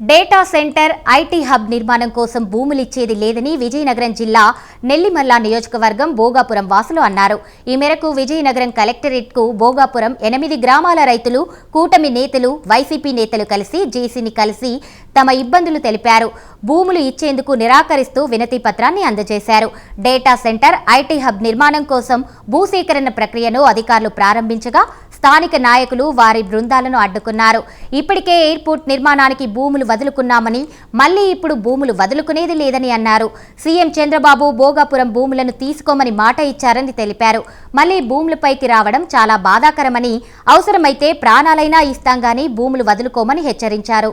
Data centre IT hub నిర్మాణం కోసం భూములు ఇచ్చేది లేదని విజయనగరం జిల్లా నెల్లిమల్ల నియోజకవర్గం భోగాపురం వాసులు అన్నారు. ఈ మేరకు విజయనగరం కలెక్టరేట్కు భోగాపురం ఎనిమిది గ్రామాల రైతులు కూటమి నేతలు వైసీపీ నేతలు కలిసి జేసీని కలిసి తమ ఇబ్బందులు తెలిపారు. భూములు ఇచ్చేందుకు నిరాకరిస్తూ వినతి పత్రాన్ని అందజేశారు. డేటా సెంటర్ ఐటీ హబ్ నిర్మాణం కోసం భూసేకరణ ప్రక్రియను అధికారులు ప్రారంభించగా స్థానిక నాయకులు వారి బృందాలను అడ్డుకున్నారు. ఇప్పటికే ఎయిర్పోర్ట్ నిర్మాణానికి భూములు వదులుకున్నామని మళ్ళీ ఇప్పుడు భూములు వదులుకునేది లేదని అన్నారు. సీఎం చంద్రబాబు భోగాపురం భూములను తీసుకోమని మాట ఇచ్చారని తెలిపారు. మళ్ళీ భూములపైకి రావడం చాలా బాధాకరమని అవసరమైతే ప్రాణాలైనా ఇస్తాం గానీ భూములు వదులుకోమని హెచ్చరించారు.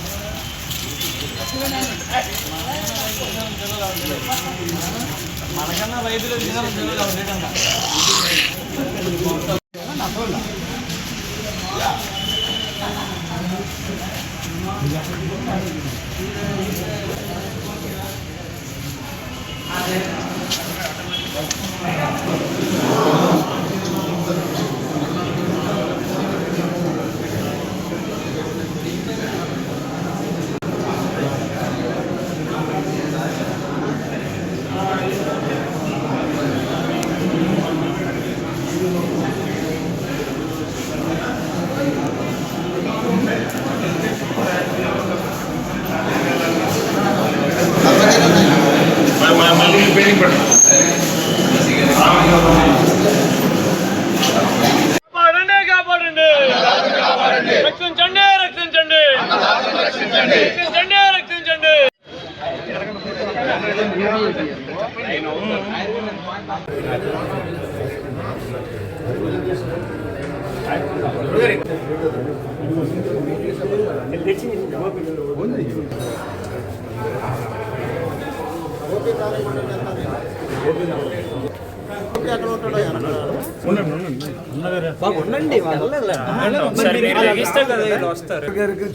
మనకన్నా రైతులు చేయాలి కాపాడండి. కాపాడండి. రక్షించండి రక్షించండి. రక్షించండి రక్షించండి.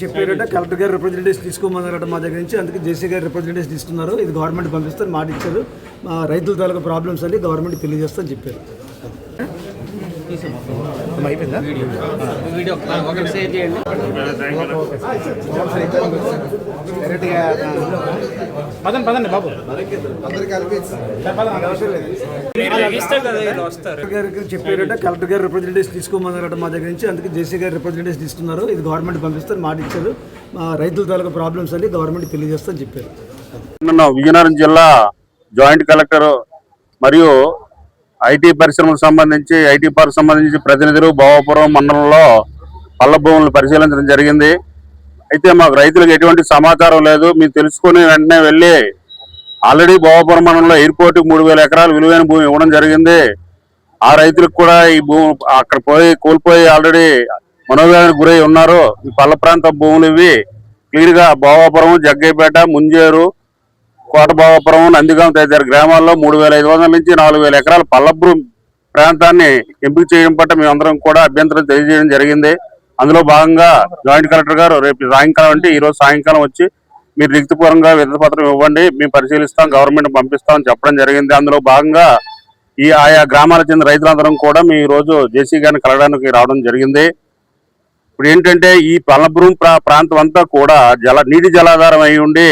చెప్పారట కలెక్టర్ గారు రిప్రజెంటేషన్ తీసుకోమన్నారట మా దగ్గర నుంచి అందుకే జేసీ గారు రిప్రజెంటేషన్ తీసుకున్నారు ఇది గవర్నమెంట్ పంపిస్తారు మాట ఇచ్చారు మా రైతుల తాలూకా ప్రాబ్లమ్స్ అన్ని గవర్నమెంట్ తెలియజేస్తా చెప్పారు పదండి పదండి బాబు. కలెక్టర్ గారికి చెప్పారట కలెక్టర్ గారు రిప్రజెంటేషన్ తీసుకోమన్నారట మా దగ్గర నుంచి. అందుకే జేసీ గారు రిప్రజెంటేషన్ తీసుకున్నారు. ఇది గవర్నమెంట్ పంపిస్తారు మాట ఇచ్చారు. మా రైతుల తాలూకా ప్రాబ్లమ్స్ అన్ని గవర్నమెంట్ తెలియజేస్తామని చెప్పారు. విజయనగరం జిల్లా జాయింట్ కలెక్టర్ మరియు ఐటీ పరిశ్రమకు సంబంధించి ఐటీ పార్క్ సంబంధించి ప్రతినిధులు భోగపురం మండలంలో పల్ల భూములను పరిశీలించడం జరిగింది. అయితే మాకు రైతులకు ఎటువంటి సమాచారం లేదు. మీరు తెలుసుకుని వెంటనే వెళ్ళి ఆల్రెడీ భోగపురం మండలంలో ఎయిర్పోర్ట్ మూడు వేల ఎకరాలు విలువైన భూమి ఇవ్వడం జరిగింది. ఆ రైతులకు కూడా ఈ భూమి అక్కడ పోయి కోల్పోయి ఆల్రెడీ మనోవేదనకు గురై ఉన్నారు. ఈ పల్ల ప్రాంత భూములు ఇవి. క్లియర్గా భోగాపురం జగ్గైపేట ముంజేరు కోటభావపురం నందిగాం తదితర గ్రామాల్లో మూడు వేల ఐదు వందల నుంచి నాలుగు వేల ఎకరాల పల్లబ్రు ప్రాంతాన్ని ఎంపిక చేయడం పట్ల మేమందరం కూడా అభ్యంతరం తెలియజేయడం జరిగింది. అందులో భాగంగా జాయింట్ కలెక్టర్ గారు రేపు సాయంకాలం అంటే ఈ రోజు సాయంకాలం వచ్చి మీరు లిఖితపూర్వకంగా విధపత్రం ఇవ్వండి మేము పరిశీలిస్తాం గవర్నమెంట్ పంపిస్తాం చెప్పడం జరిగింది. అందులో భాగంగా ఈ ఆయా గ్రామాలకు చెందిన రైతులందరం కూడా మీ ఈరోజు రోజు జేసీ గారిని కలగడానికి రావడం జరిగింది. ఇప్పుడు ఏంటంటే ఈ పల్లపురం ప్రా ప్రాంతం అంతా కూడా జల నీటి జలాధారం అయి ఉండి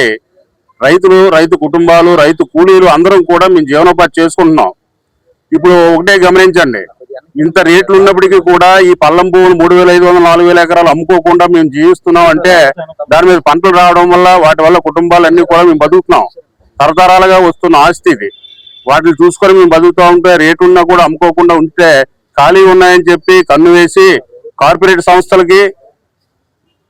రైతులు రైతు కుటుంబాలు రైతు కూలీలు అందరం కూడా మేము జీవనోపాధి చేసుకుంటున్నాం. ఇప్పుడు ఒకటే గమనించండి. ఇంత రేట్లు ఉన్నప్పటికీ కూడా ఈ పల్లం పువ్వులు మూడు వేల ఐదు వందల నాలుగు వేల ఎకరాలు అమ్ముకోకుండా మేము జీవిస్తున్నాం అంటే దాని మీద పంటలు రావడం వల్ల వాటి వల్ల కుటుంబాలు అన్ని కూడా మేము బతుకుతున్నాం. తరతరాలుగా వస్తున్న ఆస్తి ఇది. వాటిని చూసుకొని మేము బతుకుతూ ఉంటే రేటు ఉన్నా కూడా అమ్ముకోకుండా ఉంటే ఖాళీ ఉన్నాయని చెప్పి కన్ను వేసి కార్పొరేట్ సంస్థలకి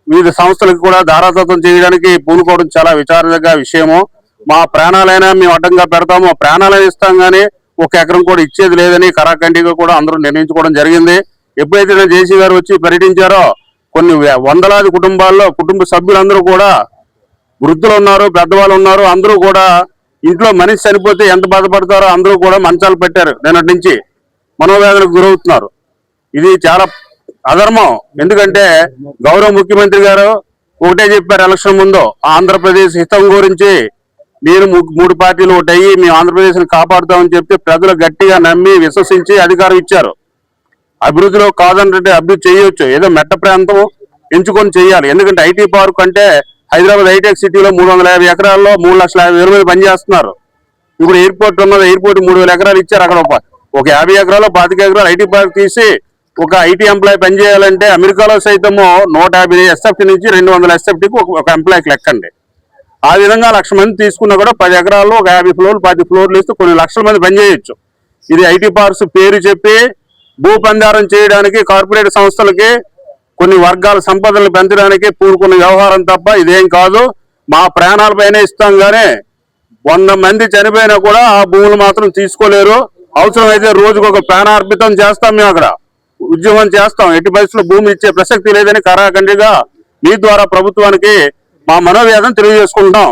వివిధ సంస్థలకు కూడా ధారాతత్వం చేయడానికి పూనుకోవడం చాలా విచారదగ్గ విషయము. మా ప్రాణాలైనా మేము అడ్డంగా పెడతాము. మా ప్రాణాలైనా ఇస్తాం కానీ ఒక ఎకరం కూడా ఇచ్చేది లేదని కరాఖండిగా కూడా అందరూ నిర్ణయించుకోవడం జరిగింది. ఎప్పుడైతే జేసీ గారు వచ్చి పర్యటించారో కొన్ని వే- వందలాది కుటుంబాల్లో కుటుంబ సభ్యులందరూ కూడా వృద్ధులు ఉన్నారు పెద్దవాళ్ళు ఉన్నారు. అందరూ కూడా ఇంట్లో మనిషి చనిపోతే ఎంత బాధపడతారో అందరూ కూడా మంచాలు పెట్టారు. నిన్నటి నుంచి మనోవేదనకు గురవుతున్నారు. ఇది చాలా అధర్మం. ఎందుకంటే గౌరవ ముఖ్యమంత్రి గారు ఒకటే చెప్పారు ఎలక్షన్ ముందు ఆంధ్రప్రదేశ్ హితం గురించి. నేను మూడు పార్టీలు ఒకటి అయ్యి మేము కాపాడుతామని చెప్తే ప్రజలు గట్టిగా నమ్మి విశ్వసించి అధికారం ఇచ్చారు. అభివృద్ధిలో కాదంటే అభివృద్ధి చేయొచ్చు. ఏదో మెట్ట ప్రాంతం ఎంచుకొని చేయాలి. ఎందుకంటే ఐటీ పార్క్ అంటే హైదరాబాద్ హైటెక్ సిటీలో మూడు వందల యాభై ఎకరాల్లో మూడు లక్షల యాభై వేల మంది పనిచేస్తున్నారు. ఇప్పుడు ఎయిర్పోర్ట్ ఉన్నది ఎయిర్పోర్ట్ మూడు వేల ఎకరాలు ఇచ్చారు అక్కడ ఒక- ఒక యాభై ఎకరాలు పాతిక ఎకరాలు ఐటీ పార్క్ తీసి ఒక ఐటీ ఎంప్లాయీ పనిచేయాలంటే అమెరికాలో సైతము నూట యాభై ఎస్ఎఫ్టీ నుంచి రెండు వందల ఎస్ఎఫ్టీకి ఒక ఎంప్లాయీకి లెక్కండి. ఆ విధంగా లక్ష మంది తీసుకున్నా కూడా పది ఎకరాల్లో ఒక యాభై ఫ్లోర్లు పది ఫ్లోర్లు ఇస్తే కొన్ని లక్షల మంది పనిచేయచ్చు ఇది ఐటీ పార్క్స్ పేరు చెప్పి భూ పందారం చేయడానికి కార్పొరేట్ సంస్థలకి కొన్ని వర్గాల సంపదలను పెంచడానికి పూనుకున్న వ్యవహారం తప్ప ఇదేం కాదు. మా ప్రాణాలపైన ఇస్తాం కానీ వంద మంది చనిపోయినా కూడా ఆ భూములు మాత్రం తీసుకోలేరు. అవసరమైతే రోజుకు ఒక ప్రాణార్పితం చేస్తాం మేము అక్కడ. ఉద్యమం చేస్తాం. ఎట్టి పరిస్థితుల్లో భూమి ఇచ్చే ప్రసక్తి లేదని కరాఖండిగా మీ ద్వారా ప్రభుత్వానికి మా మనోవేదన తెలియజేసుకుంటాం